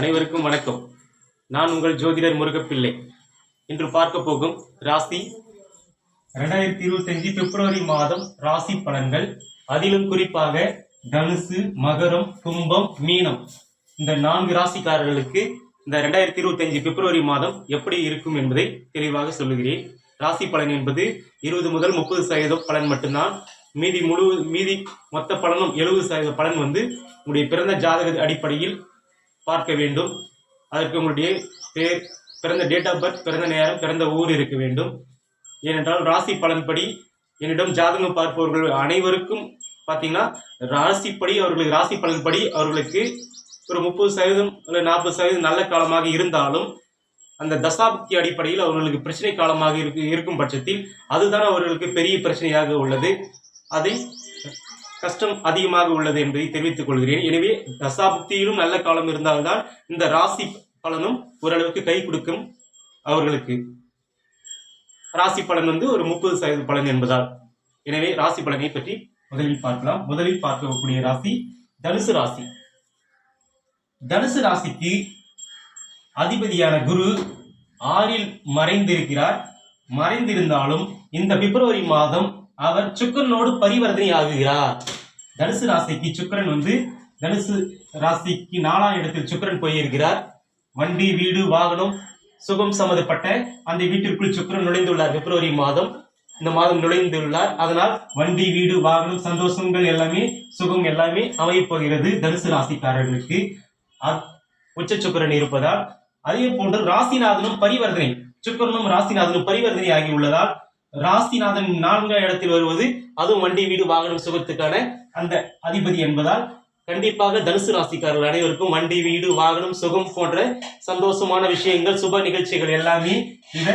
அனைவருக்கும் வணக்கம். நான் உங்கள் ஜோதிடர் முருகப்பிள்ளை. இன்று பார்க்க போகும் ராசி? ரெண்டாயிரத்தி இருபத்தஞ்சு பிப்ரவரி மாதம் ராசி பலன்கள். அதிலும் குறிப்பாக தனுசு மகரம் கும்பம் மீனம். இந்த நான்கு ராசிக்காரர்களுக்கு இந்த ரெண்டாயிரத்தி இருபத்தஞ்சு பிப்ரவரி மாதம் எப்படி இருக்கும் என்பதை தெளிவாக சொல்லுகிறேன். ராசி பலன் என்பது இருபது முதல் முப்பது சதவீதம் பலன் மட்டும்தான். மீதி முழு மீதி மொத்த பலனும் எழுபது சதவீத பலன் வந்து உங்களுடைய பிறந்த ஜாதக அடிப்படையில் பார்க்க வேண்டும். அதற்கு உங்களுடைய பேர் பிறந்த டேட் ஆஃப் பர்த் பிறந்த நேரம் பிறந்த ஊர் இருக்க வேண்டும். ஏனென்றால் ராசி பலன்படி என்னிடம் ஜாதகம் பார்ப்பவர்கள் அனைவருக்கும் பார்த்தீங்கன்னா ராசிப்படி அவர்களுக்கு ராசி பலன்படி அவர்களுக்கு ஒரு முப்பது சதவீதம் இல்லை நாற்பது சதவீதம் நல்ல காலமாக இருந்தாலும் அந்த தசாப்தி அடிப்படையில் அவர்களுக்கு பிரச்சனை காலமாக இருக்கு இருக்கும் பட்சத்தில் அதுதான் அவர்களுக்கு பெரிய பிரச்சனையாக உள்ளது. அதை கஷ்டம் அதிகமாக உள்ளது என்பதை தெரிவித்துக் கொள்கிறேன். எனவே தசாபுக்தியிலும் நல்ல காலம் இருந்தால்தான் இந்த ராசி பலனும் ஓரளவுக்கு கை கொடுக்கும் அவர்களுக்கு. ராசி பலன் வந்து ஒரு முப்பது சதவீத பலன் என்பதால். எனவே ராசி பலனை பற்றி முதலில் பார்க்கலாம். முதலில் பார்க்கக்கூடிய ராசி தனுசு ராசி. தனுசு ராசிக்கு அதிபதியான குரு ஆறில் மறைந்திருக்கிறார். மறைந்திருந்தாலும் இந்த பிப்ரவரி மாதம் அவர் சுக்கிரனோடு பரிவர்த்தனை ஆகுகிறார். தனுசு ராசிக்கு சுக்கிரன் வந்து தனுசு ராசிக்கு நாலாம் இடத்தில் சுக்கிரன் போயிருக்கிறார். வண்டி வீடு வாகனம் சுகம் சம்மந்தப்பட்ட அந்த வீட்டிற்குள் சுக்கிரன் நுழைந்துள்ளார் பிப்ரவரி மாதம். இந்த மாதம் நுழைந்துள்ளார். அதனால் வண்டி வீடு வாகனம் சந்தோஷங்கள் எல்லாமே சுகம் எல்லாமே அமையப்போகிறது தனுசு ராசிக்காரர்களுக்கு. அ- உச்ச சுக்கிரன் இருப்பதால் அதே போன்று ராசிநாதனும் பரிவர்த்தனை சுக்கிரனும் ராசிநாதனும் பரிவர்த்தனை ஆகி உள்ளதால் ராசிநாதன் நான்காம் இடத்தில் வருவது அதுவும் வண்டி வீடு வாகனம் சுகத்துக்கான அந்த அதிபதி என்பதால் கண்டிப்பாக தனுசு ராசிக்காரர்கள் அனைவருக்கும் வண்டி வீடு வாகனம் சுகம் போன்ற சந்தோஷமான விஷயங்கள் சுப நிகழ்ச்சிகள் எல்லாமே இந்த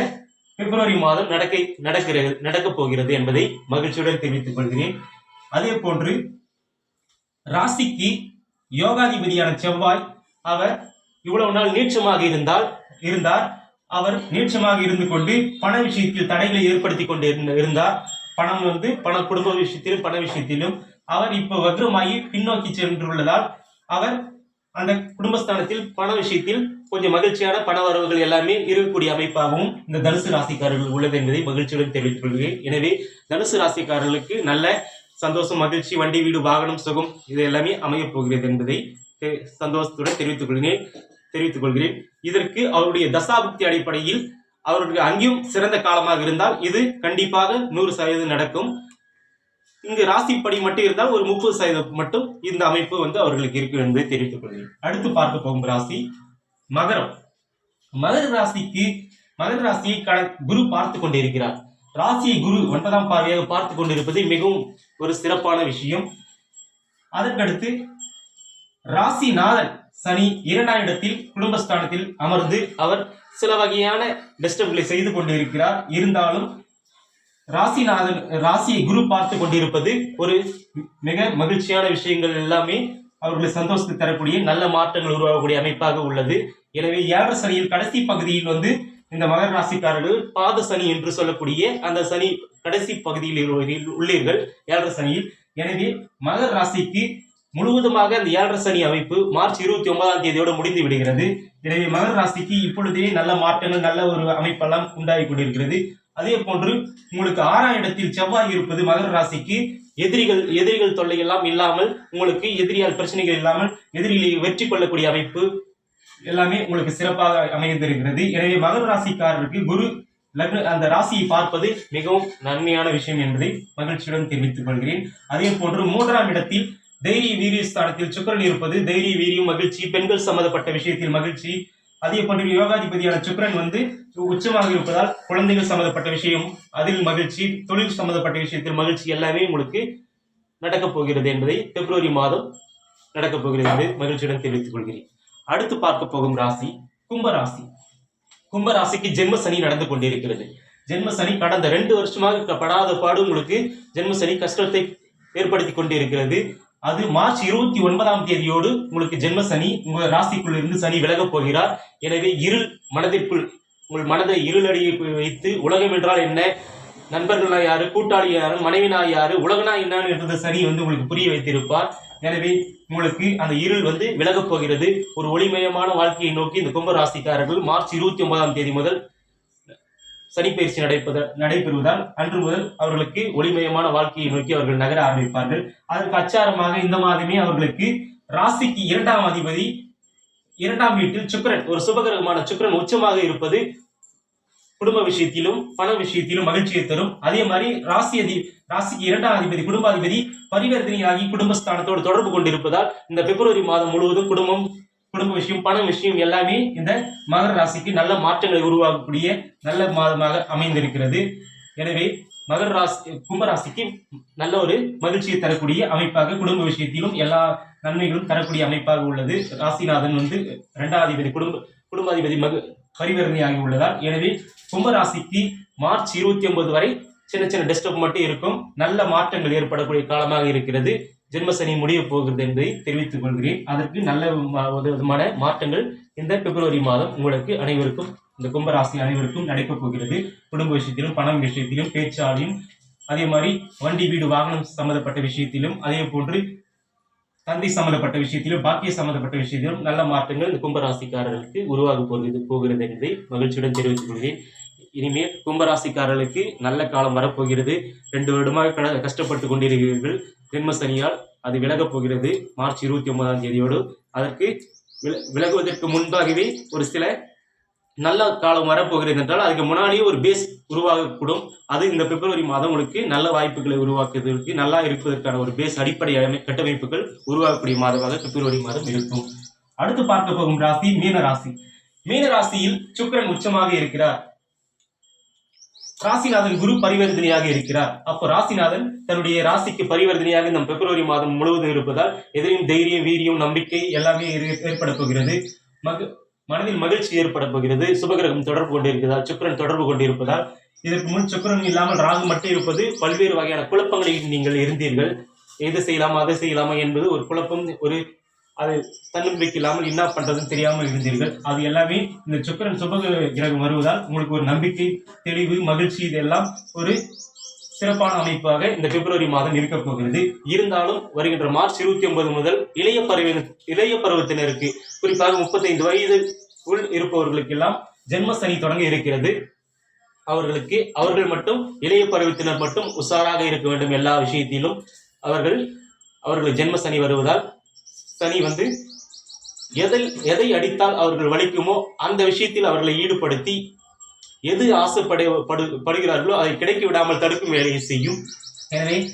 பிப்ரவரி மாதம் நடக்க நடக்கிறது நடக்கப் போகிறது என்பதை மகிழ்ச்சியுடன் தெரிவித்துக் கொள்கிறேன். அதே போன்று ராசிக்கு யோகாதிபதியான செவ்வாய் அவர் இவ்வளவு நாள் நீச்சமாக இருந்தால் இருந்தார். அவர் நீட்சமாக இருந்து கொண்டு பண விஷயத்தில் தடைகளை ஏற்படுத்தி கொண்டு இருந்த- இருந்தார். பணம் வந்து பண குடும்ப விஷயத்திலும் பண விஷயத்திலும். அவர் இப்போ வக்ரமாகி பின்னோக்கி சென்றுள்ளதால் அவர் அந்த குடும்பஸ்தானத்தில் பண விஷயத்தில் கொஞ்சம் மகிழ்ச்சியான பண வரவுகள் எல்லாமே இருக்கக்கூடிய அமைப்பாகவும் இந்த தனுசு ராசிக்காரர்கள் உள்ளது என்பதை மகிழ்ச்சியுடன் தெரிவித்துக் கொள்கிறேன். எனவே தனுசு ராசிக்காரர்களுக்கு நல்ல சந்தோஷம் மகிழ்ச்சி வண்டி வீடு வாகனம் சுகம் இது எல்லாமே அமையப் போகிறது என்பதை தெ- சந்தோஷத்துடன் தெரிவித்துக் கொள்கிறேன். தெரிவித்துக் கொள்கிறேன். இதற்கு அவருடைய தசாபுக்தி அடிப்படையில் அவருக்கு அங்கேயும் சிறந்த காலமாக இருந்தால் இது கண்டிப்பாக நூறு சதவீதம் நடக்கும். இங்கு ராசிப்படி மட்டும் இருந்தால் ஒரு முப்பது சதவீதம் மட்டும் இந்த அமைப்பு வந்து அவர்களுக்கு இருக்கும் என்பதை தெரிவித்துக் கொள்கிறேன். அடுத்து பார்க்க போகும் ராசி மகரம். மகர ராசிக்கு மகர ராசியை குரு பார்த்து கொண்டிருக்கிறார். ராசியை குரு ஒன்பதாம் பார்வையாக பார்த்து கொண்டிருப்பது மிகவும் ஒரு சிறப்பான விஷயம். அதற்கடுத்து ராசிநாதன். சனி இரண்டாம் இடத்தில் குடும்பஸ்தானத்தில் அமர்ந்து அவர் சில வகையான டிஸ்டர்ப்களை செய்து கொண்டிருக்கிறார். இருந்தாலும் ராசிநாதன் ராசியை குரு பார்த்து கொண்டிருப்பது ஒரு மிக மகிழ்ச்சியான விஷயங்கள் எல்லாமே அவர்களை சந்தோஷத்தை தரக்கூடிய நல்ல மாற்றங்கள் உருவாகக்கூடிய அமைப்பாக உள்ளது. எனவே ஏழரை சனியில் கடைசி பகுதியில் வந்து இந்த மகர ராசிக்காரர்கள் பாத சனி என்று சொல்லக்கூடிய அந்த சனி கடைசி பகுதியில் உள்ளீர்கள் ஏழரை சனியில். எனவே மகர ராசிக்கு முழுவதுமாக அந்த ஏழரை சனி அமைப்பு மார்ச் இருபத்தி ஒன்பதாம் தேதியோடு முடிந்து விடுகிறது. எனவே மகர ராசிக்கு இப்பொழுதே நல்ல மாற்றங்கள் நல்ல ஒரு அமைப்பெல்லாம் உண்டாகி கொண்டிருக்கிறது. அதே போன்று உங்களுக்கு ஆறாம் இடத்தில் செவ்வாய் இருப்பது மகர ராசிக்கு எதிரிகள் எதிரிகள் தொல்லை எல்லாம் இல்லாமல் உங்களுக்கு எதிரியால் பிரச்சனைகள் இல்லாமல் எதிரிகளை வெற்றி கொள்ளக்கூடிய அமைப்பு எல்லாமே உங்களுக்கு சிறப்பாக அமைந்திருக்கிறது. எனவே மகர ராசிக்காரருக்கு குரு லக்ன அந்த ராசியை பார்ப்பது மிகவும் நன்மையான விஷயம் என்பதை மகிழ்ச்சியுடன் தெரிவித்துக் கொள்கிறேன். அதே போன்று மூன்றாம் இடத்தில் தைரிய வீரிய ஸ்தானத்தில் சுக்கிரன் இருப்பது தைரிய வீரியம் மகிழ்ச்சி பெண்கள் சம்பந்தப்பட்ட விஷயத்தில் மகிழ்ச்சி. அதே போன்று யோகாதிபதியான சுக்கரன் வந்து உச்சமாக இருப்பதால் குழந்தைகள் சம்பந்தப்பட்ட விஷயம் அதில் மகிழ்ச்சி தொழில் சம்பந்தப்பட்ட விஷயத்தில் மகிழ்ச்சி எல்லாமே உங்களுக்கு நடக்கப் போகிறது என்பதை பிப்ரவரி மாதம் நடக்கப் போகிறது என்பதை மகிழ்ச்சியுடன் தெரிவித்துக் கொள்கிறேன். அடுத்து பார்க்க போகும் ராசி கும்பராசி கும்பராசிக்கு ஜென்ம சனி நடந்து கொண்டிருக்கிறது. ஜென்ம சனி கடந்த ரெண்டு வருஷமாக படாத பாடு உங்களுக்கு ஜென்ம சனி கஷ்டத்தை ஏற்படுத்தி கொண்டிருக்கிறது. அது மார்ச் இருபத்தி ஒன்பதாம் தேதியோடு உங்களுக்கு ஜென்ம சனி உங்கள் ராசிக்குள் இருந்து சனி விலகப் போகிறார். எனவே இருள் மனதிற்குள் உங்கள் மனதை இருளடியை வைத்து உலகம் என்றால் என்ன? நண்பர்களா யாரு கூட்டாளி யாரு மனைவினா யாரு உலகனா என்னன்னு என்றது சனி வந்து உங்களுக்கு புரிய வைத்திருப்பார். எனவே உங்களுக்கு அந்த இருள் வந்து விலகப் போகிறது. ஒரு ஒளிமயமான வாழ்க்கையை நோக்கி இந்த கும்ப ராசிக்காரர்கள் மார்ச் இருபத்தி ஒன்பதாம் தேதி முதல் சனிப்பயிற்சி நடைபெற நடைபெறுவதால் அன்று முதல் அவர்களுக்கு ஒளிமயமான வாழ்க்கையை நோக்கி அவர்கள் நகர ஆரம்பிப்பார்கள். அதற்கு அச்சாரமாக இந்த மாதமே அவர்களுக்கு ராசிக்கு இரண்டாம் அதிபதி இரண்டாம் வீட்டில் சுக்கரன் ஒரு சுபகிரகமான சுக்கரன் உச்சமாக இருப்பது குடும்ப விஷயத்திலும் பண விஷயத்திலும் மகிழ்ச்சியை தரும். அதே மாதிரி ராசி அதி ராசிக்கு இரண்டாம் அதிபதி குடும்பாதிபதி பரிவர்த்தனையாகி குடும்பஸ்தானத்தோடு தொடர்பு கொண்டிருப்பதால் இந்த பிப்ரவரி மாதம் முழுவதும் குடும்பம் குடும்ப விஷயம் பண விஷயம் எல்லாமே இந்த மகர ராசிக்கு நல்ல மாற்றங்களை உருவாக்கக்கூடிய நல்ல மாதமாக அமைந்திருக்கிறது. எனவே மகர ராசி கும்பராசிக்கு நல்ல ஒரு மகிழ்ச்சியை தரக்கூடிய அமைப்பாக குடும்ப விஷயத்திலும் எல்லா நன்மைகளும் தரக்கூடிய அமைப்பாக உள்ளது. ராசிநாதன் வந்து இரண்டாம் குடும்ப குடும்பாதிபதி மக பரிவர்ணியாகி உள்ளதால் எனவே கும்பராசிக்கு மார்ச் இருபத்தி ஒன்பது வரை சின்ன சின்ன டிஸ்டர்ப் மட்டும் இருக்கும். நல்ல மாற்றங்கள் ஏற்படக்கூடிய காலமாக இருக்கிறது. ஜென்மசனி முடிய போகிறது என்பதை தெரிவித்துக் கொள்கிறேன். அதற்கு நல்ல விதமான மாற்றங்கள் இந்த பிப்ரவரி மாதம் உங்களுக்கு அனைவருக்கும் இந்த கும்பராசி அனைவருக்கும் நடைபெறப் போகிறது. குடும்ப விஷயத்திலும் பணம் விஷயத்திலும் பேச்சாலையும் அதே மாதிரி வண்டி வீடு வாகனம் சம்பந்தப்பட்ட விஷயத்திலும் அதே போன்று தந்தை சம்பந்தப்பட்ட விஷயத்திலும் பாக்கிய சம்பந்தப்பட்ட விஷயத்திலும் நல்ல மாற்றங்கள் இந்த கும்பராசிக்காரர்களுக்கு உருவாக போகிறது போகிறது என்பதை மகிழ்ச்சியுடன் தெரிவித்துக் கொள்கிறேன். இனிமேல் கும்பராசிக்காரர்களுக்கு நல்ல காலம் வரப்போகிறது. ரெண்டு வருடமாக கட- கஷ்டப்பட்டு கொண்டிருக்கிறீர்கள். ஜென்மசனியால் அது விலகப் போகிறது. மார்ச் இருபத்தி ஒன்பதாம் தேதியோடு. அதற்கு வில- விலகுவதற்கு முன்பாகவே ஒரு சில நல்ல காலம் வரப்போகிறது என்றால் அதுக்கு முன்னாடியே ஒரு பேஸ் உருவாகக்கூடும். அது இந்த பிப்ரவரி மாதம் உங்களுக்கு நல்ல வாய்ப்புகளை உருவாக்குவதற்கு நல்லா இருப்பதற்கான ஒரு பேஸ் அடிப்படை கட்டமைப்புகள் உருவாகக்கூடிய மாதமாக பிப்ரவரி மாதம் இருக்கும். அடுத்து பார்க்க போகும் ராசி மீன ராசி மீன ராசியில் சுக்கரன் உச்சமாக இருக்கிறார். ராசிநாதன் குரு பரிவர்த்தனையாக இருக்கிறார். அப்போ ராசிநாதன் தன்னுடைய ராசிக்கு பரிவர்த்தனையாக இந்த பிப்ரவரி மாதம் முழுவதும் இருப்பதால் எதிரையும் தைரியம் வீரியம் நம்பிக்கை எல்லாமே ஏற்- ஏற்பட போகிறது. மக மனதில் மகிழ்ச்சி ஏற்பட போகிறது. சுபகிரகம் தொடர்பு கொண்டிருக்கிறதால் சுக்கிரன் தொடர்பு கொண்டிருப்பதால் இதற்கு முன் சுக்கரன் இல்லாமல் ராகு மட்டும் இருப்பது பல்வேறு வகையான குழப்பங்களில் நீங்கள் இருந்தீர்கள் எது செய்யலாமா அதை செய்யலாமா என்பது ஒரு குழப்பம் ஒரு அது தன்னம்பிக்கை இல்லாமல் என்ன பண்றதுன்னு தெரியாமல் இருந்தீர்கள். அது எல்லாமே இந்த சுக்கிரன் சுபக கிரகம் வருவதால் உங்களுக்கு ஒரு நம்பிக்கை தெளிவு மகிழ்ச்சி இதெல்லாம் ஒரு சிறப்பான அமைப்பாக இந்த பிப்ரவரி மாதம் இருக்க போகிறது. இருந்தாலும் வருகின்ற மார்ச் இருபத்தி ஒன்பது முதல் இளைய பருவ இளைய பருவத்தினருக்கு குறிப்பாக முப்பத்தைந்து வயது உள் இருப்பவர்களுக்கெல்லாம் ஜென்ம சனி தொடங்க இருக்கிறது. அவர்களுக்கு அவர்கள் மட்டும் இளைய பருவத்தினர் மட்டும் உஷாராக இருக்க வேண்டும் எல்லா விஷயத்திலும். அவர்கள் அவர்கள் ஜென்ம சனி வருவதால் சனி வந்து எதை எதை அடித்தால் அவர்கள் வலிக்குமோ அந்த விஷயத்தில் அவர்களை ஈடுபடுத்தி எது ஆசைப்படு படு- படுகிறார்களோ அதை கிடைக்க விடாமல் தடுக்கும் வேலையை செய்யும். எனவே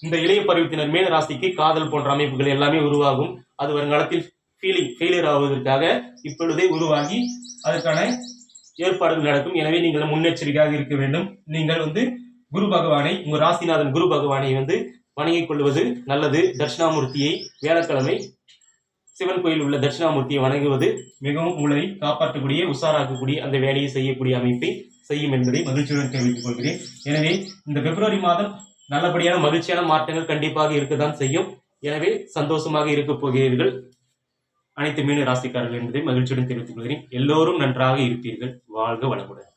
இந்த இளைய பருவத்தினர் மேல ராசிக்கு காதல் போன்ற அமைப்புகள் எல்லாமே உருவாகும். அது வருங்காலத்தில் ஃபீலிங் ஃபெயிலியர் ஆவதற்காக இப்பொழுதே உருவாகி அதற்கான ஏற்பாடுகள் நடக்கும். எனவே நீங்கள் முன்னெச்சரிக்கையாக இருக்க வேண்டும். நீங்கள் வந்து குரு பகவானை உங்கள் ராசிநாதன் குரு பகவானை வந்து வணங்கிக் கொள்வது நல்லது. தட்சிணாமூர்த்தியை வியாழக்கிழமை சிவன் கோயில் உள்ள தட்சிணாமூர்த்தியை வணங்குவது மிகவும் உங்களை காப்பாற்றக்கூடிய உஷாராக்கக்கூடிய அந்த வேலையை செய்யக்கூடிய அமைப்பை செய்யும் என்பதை மகிழ்ச்சியுடன் தெரிவித்துக் கொள்கிறேன். எனவே இந்த பிப்ரவரி மாதம் நல்லபடியான மகிழ்ச்சியான மாற்றங்கள் கண்டிப்பாக இருக்கத்தான் செய்யும். எனவே சந்தோஷமாக இருக்க போகிறீர்கள். அனைத்து மீன ராசிக்காரர்கள் என்பதை மகிழ்ச்சியுடன் தெரிவித்துக் கொள்கிறேன். எல்லோரும் நன்றாக இருப்பீர்கள். வாழ்க வளமுடன்.